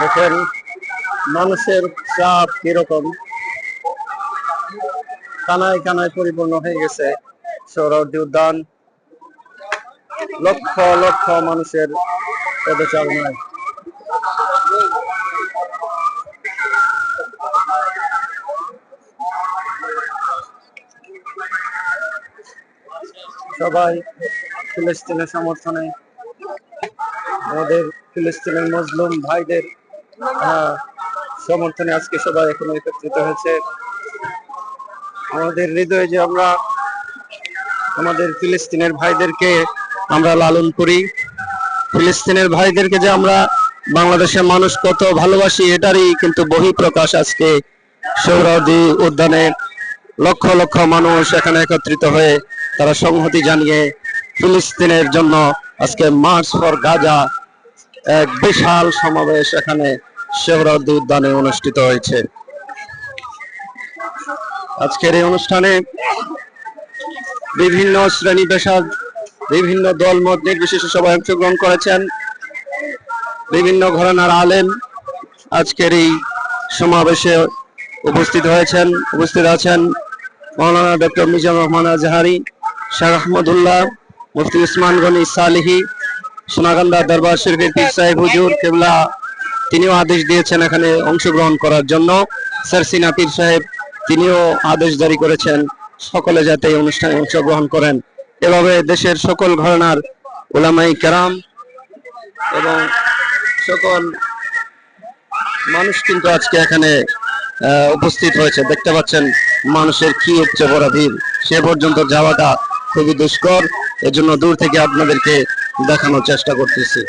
দেখেন মানুষের চাপ কীরকম? কানায় কানায় পরিপূর্ণ হয়ে গেছে সৌরদী উদ্যান। লক্ষ লক্ষ মানুষের পদচারণায়। সবাই ফিলিস্তিনের সমর্থনে, আমাদের ফিলিস্তিনের মজলুম ভাইদের সমর্থনে আজকে সবাই এখানে একত্রিত হয়েছে। আমাদের হৃদয়ে যে আমরা আমাদের ফিলিস্তিনের ভাইদেরকে আমরা লালন করি, ফিলিস্তিনের ভাইদেরকে যে আমরা বাংলাদেশের মানুষ কত ভালোবাসি এটারই কিন্তু বহিঃপ্রকাশ আজকে সৌরদী উদ্যানে লক্ষ লক্ষ মানুষ এখানে একত্রিত হয়ে তারা সংহতি জানিয়ে ফিলিস্তিনের জন্য আজকে মার্চ ফর গাজা এক বিশাল সমাবেশ এখানে শেহরদ্দি উদ্যানে অনুষ্ঠিত হয়েছে। আজকের এই অনুষ্ঠানে বিভিন্ন শ্রেণি পেশার বিভিন্ন দল মত নির্বিশেষে সবাই অংশগ্রহণ করেছেন। বিভিন্ন ঘরানার আলেম আজকের এই সমাবেশে উপস্থিত হয়েছেন, উপস্থিত আছেন মৌলানা ডক্টর মিজানুর রহমান আজহারি, শাহ আহমদুল্লাহ, মুফতি উসমান গনি সালিহি সোনাগান্দা দরবার শরীফের পীর সাহেব হুজুর কেবলা, তিনিও আদেশ দিয়েছেন এখানে অংশগ্রহণ করার জন্য। স্যার সিনা পীর সাহেব, তিনিও আদেশ জারি করেছেন সকলে যাতে এই অনুষ্ঠানে অংশগ্রহণ করেন। এভাবে দেশের সকল ঘরানার ওলামাই কেরাম এবং সকল মানুষ কিন্তু আজকে এখানে উপস্থিত হয়েছে। দেখতে পাচ্ছেন মানুষের কি উপচে পড়া ভিড় সে পর্যন্ত যাওয়াটা খুবই দুষ্কর। এজন্য দূর থেকে আপনাদেরকে দেখানোর চেষ্টা করতেছি।